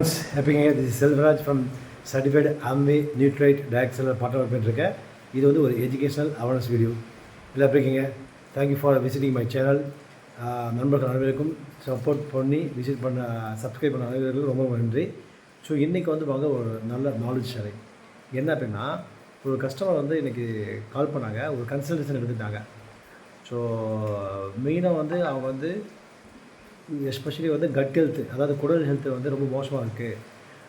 Friends Selvaraj from certified Amway Nutrilite diet counsellor Potter work பண்ணிருக்கேன் இது வந்து ஒரு எஜுகேஷனல் அவேர்னஸ் வீடியோ எல்லாம் எப்படி இருக்கீங்க? Thank you for visiting my channel நண்பர்கள் அனைவருக்கும் சப்போர்ட் பண்ணி விசிட் பண்ண சப்ஸ்கிரைப் பண்ண அனைவருக்கும் ரொம்ப நன்றி. ஸோ இன்றைக்கி வந்து வாங்க ஒரு நல்ல நாலேஜ் ஷேரிங் என்ன அப்படின்னா ஒரு கஸ்டமர் வந்து இன்றைக்கி கால் பண்ணாங்க ஒரு கன்சல்டேஷன் எடுத்துட்டாங்க. ஸோ மெயினாக வந்து அவங்க வந்து எஸ்பெஷலி வந்து கட் ஹெல்த்து அதாவது குடல் ஹெல்த்து வந்து ரொம்ப மோசமாக இருக்குது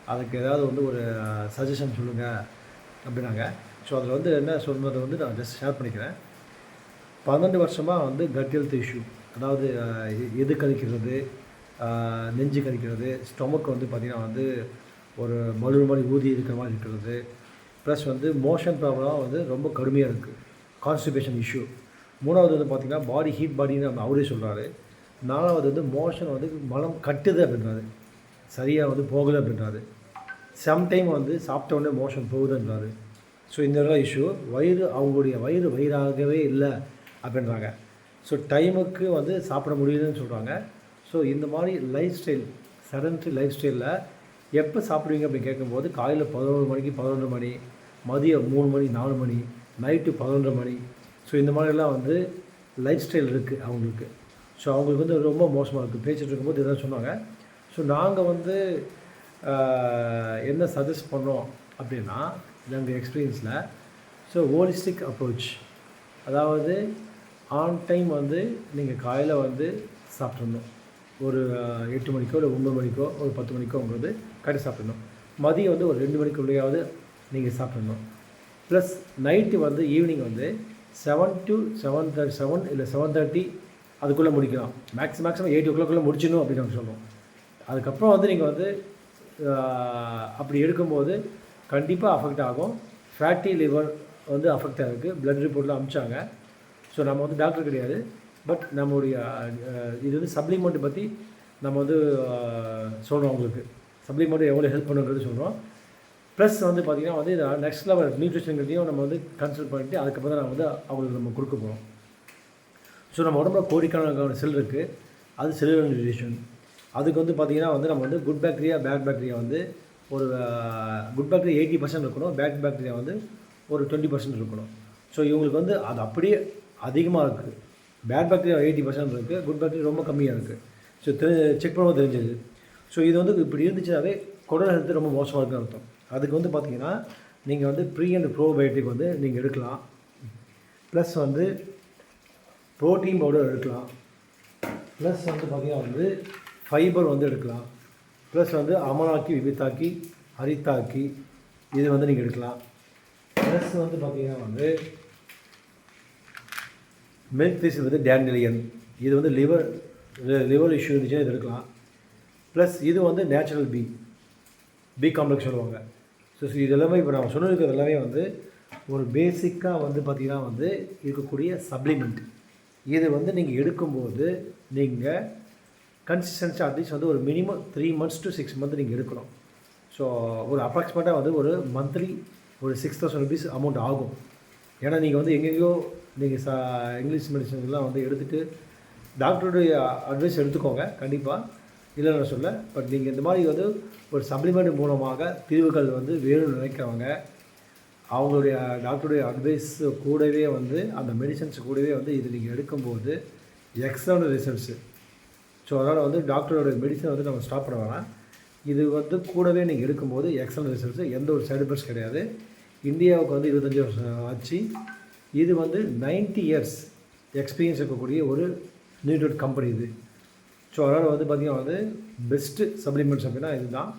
அதுக்கு ஏதாவது வந்து ஒரு சஜஷன் சொல்லுங்கள் அப்படின்னாங்க. ஸோ அதில் வந்து என்ன சொல்கிறது வந்து நான் ஜஸ்ட் ஷேர் பண்ணிக்கிறேன். பன்னெண்டு வருஷமாக வந்து கட் ஹெல்த் இஷ்யூ அதாவது எ- எது கழிக்கிறது நெஞ்சு கழிக்கிறது ஸ்டொமக் வந்து பார்த்திங்கன்னா வந்து ஒரு மலு மாதிரி ஊதி இருக்கிற மாதிரி இருக்கிறது. ப்ளஸ் வந்து மோஷன் ப்ராப்ளம் வந்து ரொம்ப கடுமையாக இருக்குது கான்ஸ்டிபேஷன் இஷ்யூ மூணாவது வந்து பார்த்திங்கன்னா பாடி ஹீட் பாடின்னு நம்ம அவரே சொல்கிறாரு நாலாவது வந்து மோஷன் வந்து மலம் கட்டுது அப்படின்றாரு. சரியாக வந்து போகலை அப்படின்றாரு. சம்டைம் வந்து சாப்பிட்ட உடனே மோஷன் போகுதுன்றாரு ஸோ இந்த இஷ்யூ வயிறு அவங்களுடைய வயிறு வயிறாகவே இல்லை அப்படின்றாங்க. ஸோ டைமுக்கு வந்து சாப்பிட முடியுதுன்னு சொல்கிறாங்க ஸோ இந்த மாதிரி லைஃப் ஸ்டைல் சடன்ட்ரி லைஃப் ஸ்டைலில் எப்போ சாப்பிடுவீங்க அப்படின்னு கேட்கும்போது காலையில் பதினோரு மணிக்கு பதினொன்று மணி மதியம் மூணு மணி நாலு மணி நைட்டு பதினொன்றரை மணி. ஸோ இந்த மாதிரிலாம் வந்து லைஃப் ஸ்டைல் இருக்குது அவங்களுக்கு. ஸோ அவங்களுக்கு வந்து ரொம்ப மோசமாக இருக்குது பேசிகிட்டு இருக்கும்போது இதான் சொன்னாங்க. ஸோ நாங்கள் வந்து என்ன சஜஸ்ட் பண்ணோம் அப்படின்னா எங்கள் எக்ஸ்பீரியன்ஸில் ஸோ ஹோலிஸ்டிக் அப்ரோச் அதாவது ஆன் டைம் வந்து நீங்கள் காலையில் வந்து சாப்பிட்றணும் ஒரு எட்டு மணிக்கோ இல்லை ஒம்பது மணிக்கோ ஒரு பத்து மணிக்கோங்கிறது கட்டி சாப்பிட்ணும். மதியம் வந்து ஒரு ரெண்டு மணிக்குள்ளேயாவது நீங்கள் சாப்பிட்ணும். ப்ளஸ் நைட்டு வந்து ஈவினிங் வந்து seven to seven thirty seven இல்லை செவன் தேர்ட்டி அதுக்குள்ளே முடிக்கலாம். மேக்ஸிமம் மேக்ஸிமம் எயிட் ஓ கிளாக்குள்ளே முடிச்சிடணும் அப்படின்னு நாங்கள் சொல்லுவோம். அதுக்கப்புறம் வந்து நீங்கள் வந்து அப்படி எடுக்கும்போது கண்டிப்பாக அஃபெக்ட் ஆகும். ஃபேட்டி லிவர் வந்து அஃபெக்ட் ஆகிருக்கு பிளட் ரிப்போர்ட்டில் அமிச்சாங்க. ஸோ நம்ம வந்து டாக்டர் கிடையாது. பட் நம்மளுடைய இது வந்து சப்ளிமெண்ட் பற்றி நம்ம வந்து சொல்கிறோம் உங்களுக்கு. சப்ளிமெண்ட் எவ்வளோ ஹெல்ப் பண்ணுன்றது சொல்கிறோம் ப்ளஸ் வந்து பார்த்திங்கன்னா வந்து நெக்ஸ்ட் லெவல் நியூட்ரிஷன்கிறதையும் நம்ம வந்து கன்சல்ட் பண்ணிவிட்டு அதுக்கப்புறம் தான் நம்ம வந்து அவங்களுக்கு நம்ம கொடுக்க போகிறோம் ஸோ நம்ம உடம்புல கோடிக்கான செல் இருக்குது அது செல்லுலர் நியூட்ரிஷன் அதுக்கு வந்து பார்த்திங்கன்னா வந்து நம்ம வந்து குட் பேக்டீரியா பேட் பேக்டீரியா வந்து ஒரு குட் பேக்டீரியா எயிட்டி பர்சன்ட் இருக்கணும் பேட் பேக்டீரியா வந்து ஒரு டுவெண்ட்டி பர்சன்ட் இருக்கணும். ஸோ இவங்களுக்கு வந்து அது அப்படியே அதிகமாக இருக்குது பேட் பேக்டீரியா எயிட்டி பர்சன்ட் இருக்குது குட் பேக்டீரியா ரொம்ப கம்மியாக இருக்குது ஸோ தெரி செக் பண்ணும்போது தெரிஞ்சது. ஸோ இது வந்து இப்படி இருந்துச்சுனாவே குடல் ஹெல்த்து ரொம்ப மோசமாக இருக்குன்னு அர்த்தம். அதுக்கு வந்து பார்த்திங்கன்னா நீங்கள் வந்து ப்ரீ அண்ட் ப்ரோபயோட்டிக் வந்து நீங்கள் எடுக்கலாம். ப்ளஸ் வந்து ப்ரோட்டீன் பவுடர் எடுக்கலாம். ப்ளஸ் வந்து பார்த்திங்கன்னா வந்து ஃபைபர் வந்து எடுக்கலாம். ப்ளஸ் வந்து அமலாக்கி விபித்தாக்கி ஹரித்தாக்கி இது வந்து நீங்கள் எடுக்கலாம். ப்ளஸ் வந்து பார்த்திங்கன்னா வந்து மில்க் ஃபிஷ் வந்து டேண்டிலியன் இது வந்து லிவர் லிவர் இஷ்யூ இருந்துச்சுன்னா இது எடுக்கலாம். ப்ளஸ் இது வந்து நேச்சுரல் பி பி காம்ப்ளெக்ஸ் சொல்லுவாங்க. ஸோ இது எல்லாமே இப்போ நான் சொன்னதுக்கு எல்லாமே வந்து ஒரு பேசிக்காக வந்து பார்த்திங்கன்னா வந்து இருக்கக்கூடிய சப்ளிமெண்ட் இது வந்து நீங்கள் எடுக்கும்போது நீங்கள் கன்சிஸ்டன்சி அட்லீஸ்ட் வந்து ஒரு minimum three months to six month நீங்கள் எடுக்கணும். ஸோ ஒரு அப்ராக்சிமேட்டாக வந்து ஒரு மந்த்லி ஒரு சிக்ஸ் தௌசண்ட் ருபீஸ் அமௌண்ட் ஆகும். ஏன்னா நீங்கள் வந்து எங்கெங்கேயோ நீங்கள் ச இங்கிலீஷ் மெடிசன்லாம் வந்து எடுத்துகிட்டு டாக்டருடைய அட்வைஸ் எடுத்துக்கோங்க கண்டிப்பாக இல்லை நான் சொல்ல பட் நீங்கள் இந்த மாதிரி வந்து ஒரு சப்ளிமெண்ட் மூலமாக தீர்வுகள் வந்து வேணும்னு நினைக்கிறவங்க அவங்களுடைய டாக்டருடைய அட்வைஸ் கூடவே வந்து அந்த மெடிசன்ஸ் கூடவே வந்து இது நீங்கள் எடுக்கும்போது எக்ஸலண்ட் ரிசல்ட்ஸு ஸோ அதனால் வந்து டாக்டரோட மெடிசன் வந்து நம்ம ஸ்டாப் பண்ண வேணாம். இது வந்து கூடவே நீங்கள் எடுக்கும்போது எக்ஸலண்ட் ரிசல்ட்ஸு எந்த ஒரு சைடு எஃபெக்ட்ஸ் கிடையாது. இந்தியாவுக்கு வந்து இருபத்தஞ்சி வருஷம் ஆச்சு. இது வந்து 90 இயர்ஸ் எக்ஸ்பீரியன்ஸ் இருக்கக்கூடிய ஒரு நியூட்ரட் கம்பெனி இது. ஸோ அதனால் வந்து பார்த்திங்கன்னா வந்து பெஸ்ட்டு சப்ளிமெண்ட்ஸ் அப்படின்னா இதுதான்.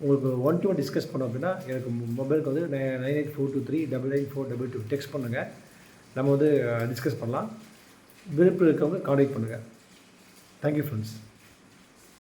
உங்களுக்கு ஒன் டு ஒன் டிஸ்கஸ் பண்ணோம் அப்படின்னா எனக்கு மொபைலுக்கு வந்து nine eight four two three double nine four double two text பண்ணுங்கள் நம்ம வந்து டிஸ்கஸ் பண்ணலாம். விருப்பம் இருக்கவங்க காண்டாக்ட் பண்ணுங்கள் தேங்க்யூ ஃப்ரெண்ட்ஸ்